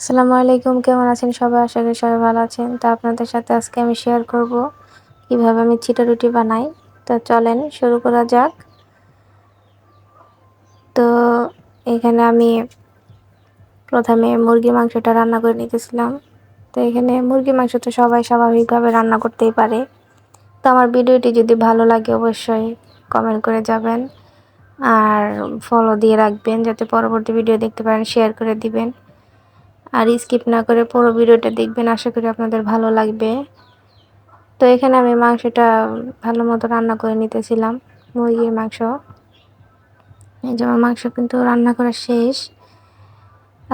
আসসালামু আলাইকুম, কেমন আছেন সবাই? আশা করি সবাই ভালো আছেন। তো আপনাদের সাথে আজকে আমি শেয়ার করব কীভাবে আমি চিটা রুটি বানাই। তো চলেন শুরু করা যাক। তো এখানে আমি প্রথমে মুরগি মাংসটা রান্না করে নিতেছিলাম। তো এখানে মুরগি মাংস তো সবাই স্বাভাবিকভাবে রান্না করতেই পারে। তো আমার ভিডিওটি যদি ভালো লাগে অবশ্যই কমেন্ট করে যাবেন। আর ফলো দিয়ে রাখবেন, যাতে পরবর্তী ভিডিও দেখতে পারেন শেয়ার করে দিবেন। আর স্কিপ না করে পুরো ভিডিওটা দেখবেন, আশা করি আপনাদের ভালো লাগবে। তো এখানে আমি মাংসটা ভালো মতো রান্না করে নিতেছিলাম, মুরগির মাংস। এই যে আমার মাংস কিন্তু রান্না করা শেষ।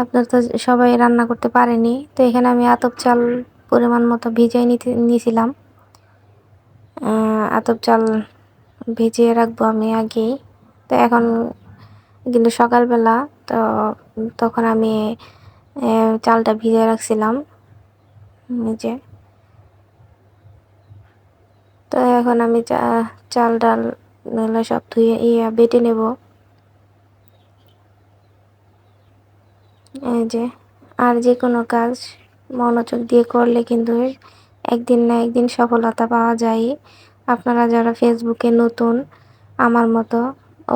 আপনার তো সবাই রান্না করতে পারেনি। তো এখানে আমি আতপ চাল পরিমাণ মতো ভিজিয়ে নিতে নিয়েছিলাম আতপ চাল ভিজিয়ে রাখব আমি আগেই। তো এখন কিন্তু সকালবেলা, তো তখন আমি চালটা ভিজে রাখছিলাম। নিচে তো এখন আমি চাল, ডাল সব ধুয়ে ইয়ে বেটে নেব। এই যে, আর যে কোনো কাজ মনোযোগ দিয়ে করলে কিন্তু একদিন না একদিন সফলতা পাওয়া যায়। আপনারা যারা ফেসবুকে নতুন, আমার মতো,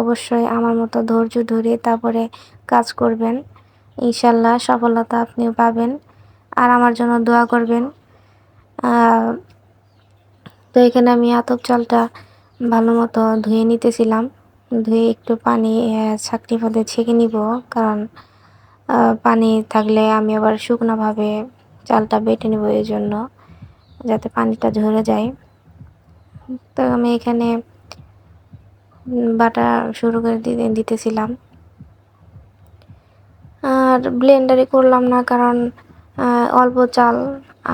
অবশ্যই আমার মতো ধৈর্য ধরে তারপরে কাজ করবেন। ইনশাল্লাহ সফলতা আপনিও পাবেন। আর আমার জন্য দোয়া করবেন। তো এখানে আমি আতপ চালটা ভালো মতো ধুয়ে নিতেছিলাম। ধুয়ে একটু পানি ছাকনি পদে ছেঁকে নিব। কারণ পানি থাকলে আমি আবার শুকনোভাবে চালটা বেটে নেব এই জন্য যাতে পানিটা ঝরে যায়। তো আমি এখানে বাটা শুরু করে দিতেছিলাম। আর ব্লেন্ডারে করলাম না কারণ অল্প চাল।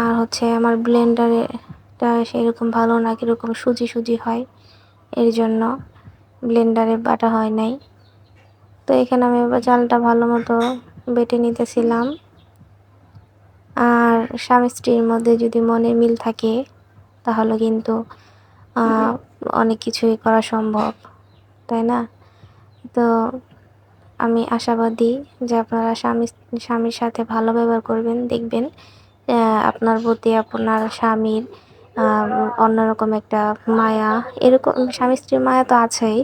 আর হচ্ছে আমার ব্লেন্ডারেটা সেরকম ভালো না, কীরকম সুজি সুজি হয়। এর জন্য ব্লেন্ডারে বাটা হয় নাই। তো এখানে আমি চালটা ভালো মতো বেটে নিতেছিলাম। আর স্বামী স্ত্রীর মধ্যে যদি মনে মিল থাকে, তাহলে কিন্তু অনেক কিছুই করা সম্ভব, তাই না? তো আমি আশাবাদী যে আপনারা স্বামী, স্বামীর সাথে ভালো ব্যবহার করবেন, দেখবেন আপনার প্রতি আপনার স্বামীর অন্যরকম একটা মায়া, এরকম স্বামী স্ত্রীর মায়া তো আছেই,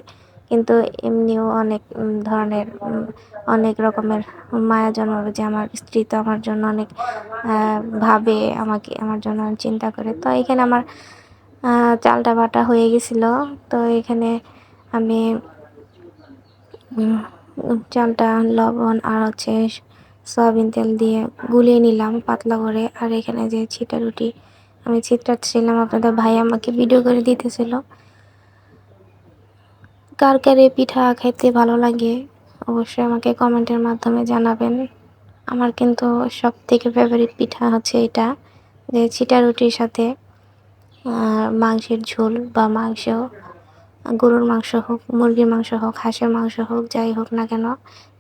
কিন্তু এমনিও অনেক ধরনের, অনেক রকমের মায়া জন্মাবে যে আমার স্ত্রী তো আমার জন্য অনেক ভাবে আমাকে, আমার জন্য চিন্তা করে। তো এখানে আমার চালটা বাটা হয়ে গেছিল। তো এখানে আমি চালটা, লবণ আর হচ্ছে সয়াবিন তেল দিয়ে গুলিয়ে নিলাম পাতলা করে। আর এখানে যে ছিটা রুটি আমি ছিটাচ্ছিলাম আপনাদের ভাই আমাকে ভিডিও করে দিতেছিল। কার কার পিঠা খেতে ভালো লাগে অবশ্যই আমাকে কমেন্টের মাধ্যমে জানাবেন। আমার কিন্তু সব থেকে ফেভারিট পিঠা হচ্ছে এটা, যে ছিটা রুটির সাথে মাংসের ঝোল বা মাংস গরুর মাংস হোক, মুরগির মাংস হোক, হাঁসের মাংস হোক, যাই হোক না কেন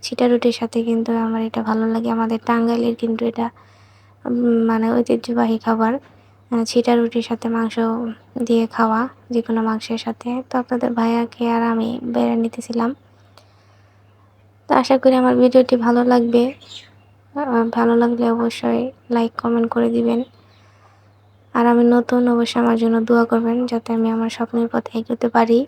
ছিটা রুটির সাথে কিন্তু আমার এটা ভালো লাগে। আমাদের টাঙ্গাইলের কিন্তু এটা মানে ঐতিহ্যবাহী খাবার। ছিটা রুটির সাথে মাংস দিয়ে খাওয়া যে কোনো মাংসের সাথে। তো আপনাদের ভাইয়াকে আর আমি বেড়ে নিতেছিলাম। তো আশা করি আমার ভিডিওটি ভালো লাগবে। ভালো লাগলে অবশ্যই লাইক কমেন্ট করে দিবেন। আর আমি নতুন অবশ্যই আমার জন্য দোয়া করবেন, যাতে আমি আমার স্বপ্নের পথে এগোতে পারি।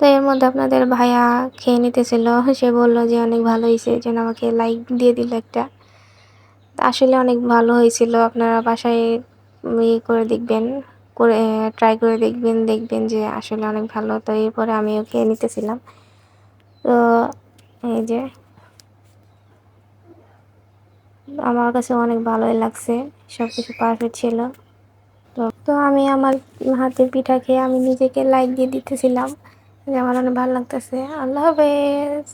তো এর মধ্যে আপনাদের ভাইয়া খেয়ে নিতেছিল। সে বলল যে, অনেক ভালো হয়েছে। যেন আমাকে লাইক দিয়ে দিল একটা। আসলে অনেক ভালো হয়েছিল। আপনারা বাসায় ইয়ে করে দেখবেন, করে ট্রাই করে দেখবেন দেখবেন যে আসলে অনেক ভালো। তো এরপরে আমিও খেয়ে নিতেছিলাম। তো এই যে, আমার কাছে অনেক ভালোই লাগছে। সব কিছু পারফেক্ট ছিল। তো আমি আমার হাতের পিঠা খেয়ে আমি নিজেকে লাইক দিয়ে দিতেছিলাম। আমার অনেক ভালো লাগতেছে। আল্লাহ হাফেজ।